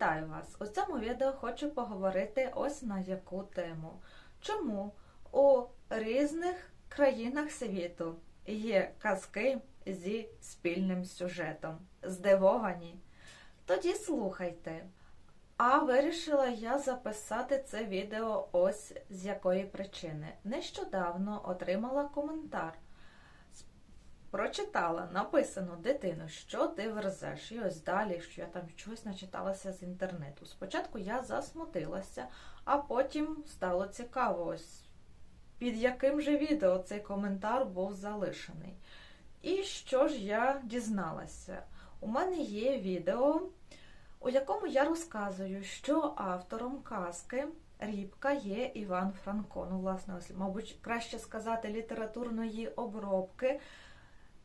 Вітаю вас! У цьому відео хочу поговорити ось на яку тему. Чому у різних країнах світу є казки зі спільним сюжетом? Здивовані? Тоді слухайте. А вирішила я записати це відео ось з якої причини. Нещодавно отримала коментар. Прочитала, написано дитину, що ти верзеш. І ось далі, що я там щось начиталася з інтернету. Спочатку я засмутилася, а потім стало цікаво, ось під яким же відео цей коментар був залишений. І що ж я дізналася? У мене є відео, у якому я розказую, що автором казки Рібка є Іван Франко. Ну, власне, ось, мабуть, краще сказати, літературної обробки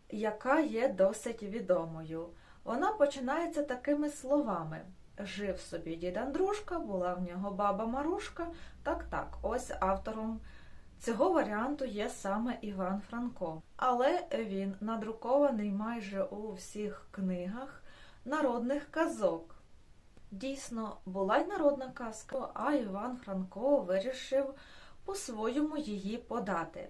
яка є досить відомою. Вона починається такими словами: Жив собі дід Андрушка, була в нього баба Марушка. Так, так, ось автором цього варіанту є саме Іван Франко. Але він надрукований майже у всіх книгах народних казок. Дійсно, була й народна казка, а Іван Франко вирішив по-своєму її подати.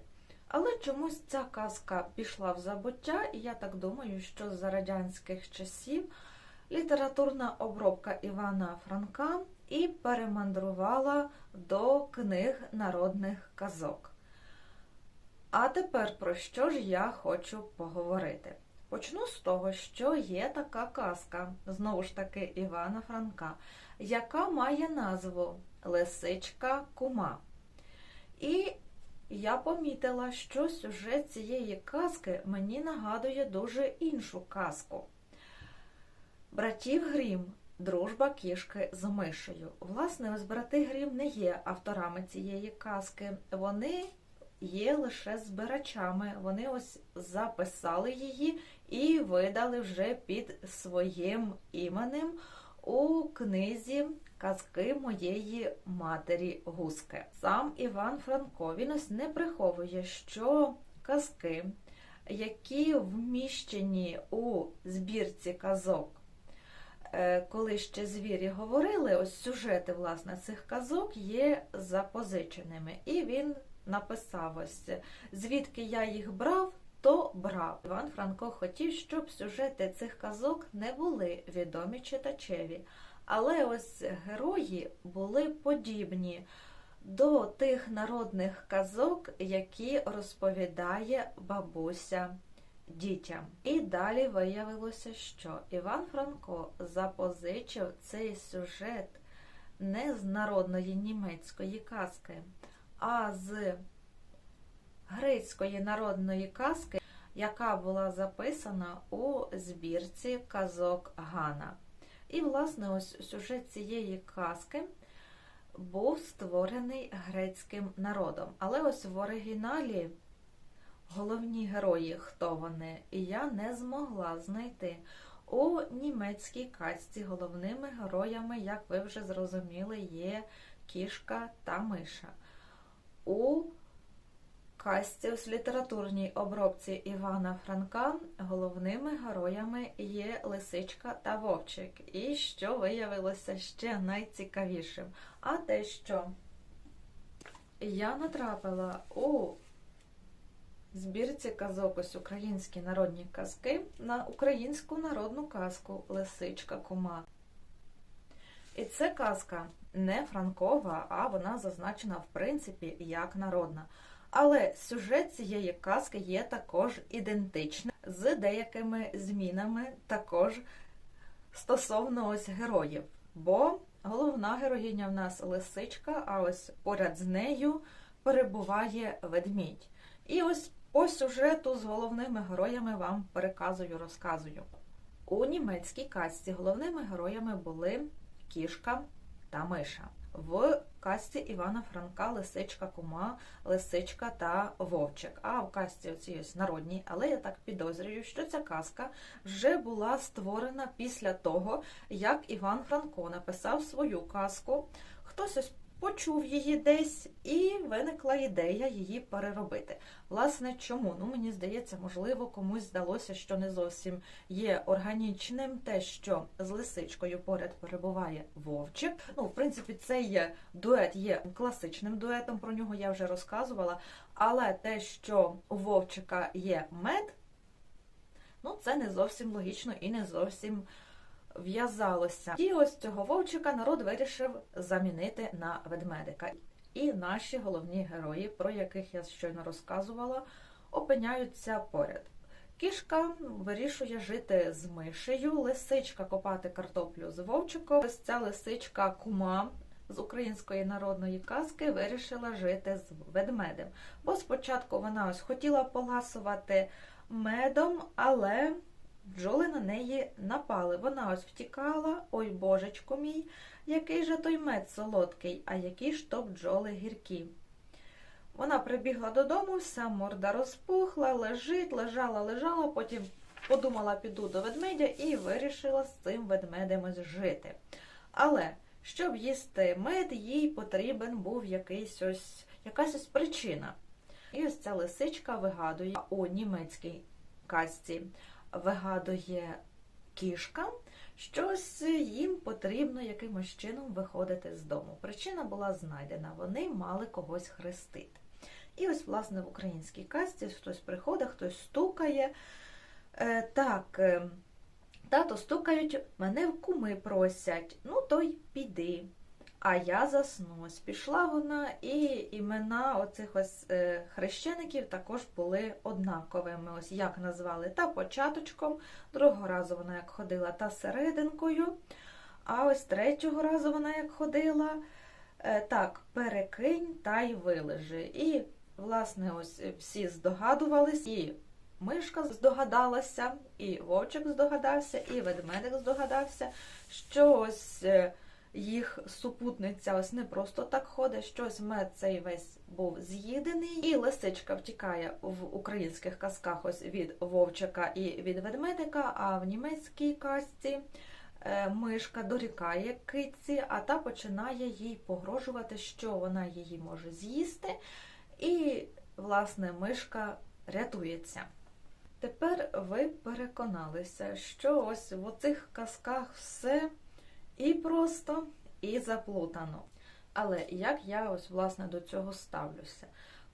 Але чомусь ця казка пішла в забуття, і я так думаю, що за радянських часів літературна обробка Івана Франка і перемандрувала до книг народних казок. А тепер про що ж я хочу поговорити? Почну з того, що є така казка, знову ж таки, Івана Франка, яка має назву Лисичка Кума. І я помітила, що сюжет цієї казки мені нагадує дуже іншу казку. Братів Грім. Дружба кішки з мишею. Власне, ось брати Грім не є авторами цієї казки. Вони є лише збирачами. Вони ось записали її і видали вже під своїм іменем у книзі казки моєї матері Гуски. Сам Іван Франко він не приховує, що казки, які вміщені у збірці казок. Е, коли ще звірі говорили, ось сюжети власне цих казок є запозиченими. І він написав ось, звідки я їх брав, то брав. Іван Франко хотів, щоб сюжети цих казок не були відомі читачеві. Але ось герої були подібні до тих народних казок, які розповідає бабуся дітям. І далі виявилося, що Іван Франко запозичив цей сюжет не з народної німецької казки, а з грецької народної казки, яка була записана у збірці казок Гана. І, власне, ось сюжет цієї казки був створений грецьким народом. Але ось в оригіналі головні герої, хто вони, і я не змогла знайти. У німецькій казці головними героями, як ви вже зрозуміли, є кішка та миша. У казці ось літературній обробці Івана Франка головними героями є Лисичка та Вовчик. І що виявилося ще найцікавішим? А те, що я натрапила у збірці казок ось українські народні казки на українську народну казку Лисичка Кума. І це казка не франкова, а вона зазначена, в принципі, як народна. Але сюжет цієї казки є також ідентичним з деякими змінами також стосовно ось героїв. Бо головна героїня в нас лисичка, а ось поряд з нею перебуває ведмідь. І ось по сюжету з головними героями вам переказую, розказую. У німецькій казці головними героями були кішка та миша. В касті Івана Франка Лисичка Кума, Лисичка та Вовчик. А в казці оцій ось народній, але я так підозрюю, що ця казка вже була створена після того, як Іван Франко написав свою казку. Хтось ось почув її десь, і виникла ідея її переробити. Власне, чому? Ну, мені здається, можливо, комусь здалося, що не зовсім є органічним те, що з лисичкою поряд перебуває вовчик. Ну, в принципі, цей дует є класичним дуетом, про нього я вже розказувала. Але те, що у вовчика є мед, ну, це не зовсім логічно і не зовсім в'язалося. І ось цього вовчика народ вирішив замінити на ведмедика. І наші головні герої, про яких я щойно розказувала, опиняються поряд. Кішка вирішує жити з мишею, лисичка копати картоплю з вовчиком. Ось ця лисичка кума з української народної казки вирішила жити з ведмедем. Бо спочатку вона ось хотіла поласувати медом, але бджоли на неї напали. Вона ось втікала, ой божечко мій, який же той мед солодкий, а які ж то бджоли гіркі. Вона прибігла додому, вся морда розпухла, лежить, лежала, лежала, потім подумала, піду до ведмедя і вирішила з цим ведмедем жити. Але щоб їсти мед, їй потрібен був якийсь ось, якась ось причина. І ось ця лисичка вигадує у німецькій казці вигадує кішка, щось їм потрібно якимось чином виходити з дому. Причина була знайдена, вони мали когось хрестити. І ось, власне, в українській казці хтось приходить, хтось стукає. Е, так, е, тато стукають, мене в куми просять, ну то й піди. А я заснусь. Пішла вона, і імена оцих ось е, хрещеників також були однаковими. Ось як назвали та початочком, другого разу вона як ходила та серединкою. А ось третього разу вона як ходила, е, так, перекинь та й вилежи. І, власне, ось всі здогадувались, і мишка здогадалася, і вовчик здогадався, і ведмедик здогадався, що ось. Їх супутниця ось не просто так ходить, щось мед цей весь був з'їдений, і лисичка втікає в українських казках ось від вовчика і від ведмедика, а в німецькій казці е, мишка дорікає китці, а та починає їй погрожувати, що вона її може з'їсти. І, власне, мишка рятується. Тепер ви переконалися, що ось в оцих казках все і просто, і заплутано. Але як я ось власне до цього ставлюся?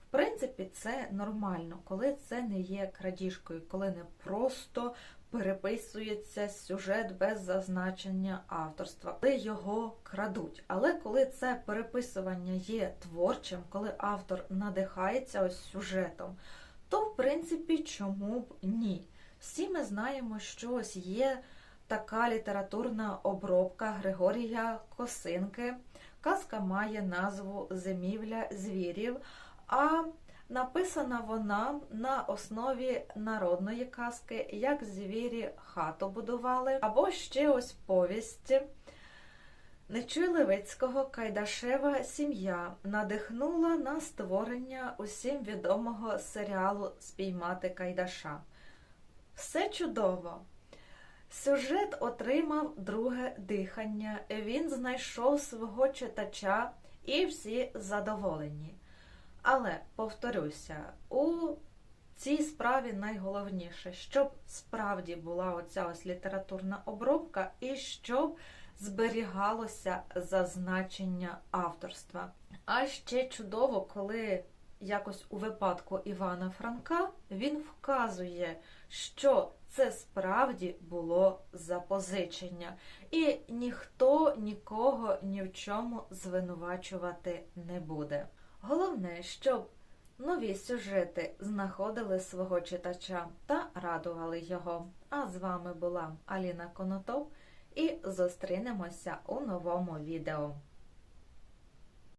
В принципі, це нормально, коли це не є крадіжкою, коли не просто переписується сюжет без зазначення авторства, коли його крадуть. Але коли це переписування є творчим, коли автор надихається ось сюжетом, то в принципі чому б ні? Всі ми знаємо, що ось є така літературна обробка Григорія Косинки. Казка має назву Зимівля звірів, а написана вона на основі народної казки, як звірі хату будували, або ще ось повість. Нечуй Левицького Кайдашева сім'я надихнула на створення усім відомого серіалу Спіймати Кайдаша. Все чудово. Сюжет отримав друге дихання, він знайшов свого читача і всі задоволені. Але, повторюся, у цій справі найголовніше, щоб справді була оця ось літературна обробка і щоб зберігалося зазначення авторства. А ще чудово, коли якось у випадку Івана Франка він вказує, що це справді було запозичення, і ніхто нікого ні в чому звинувачувати не буде. Головне, щоб нові сюжети знаходили свого читача та радували його. А з вами була Аліна Конотоп і зустрінемося у новому відео.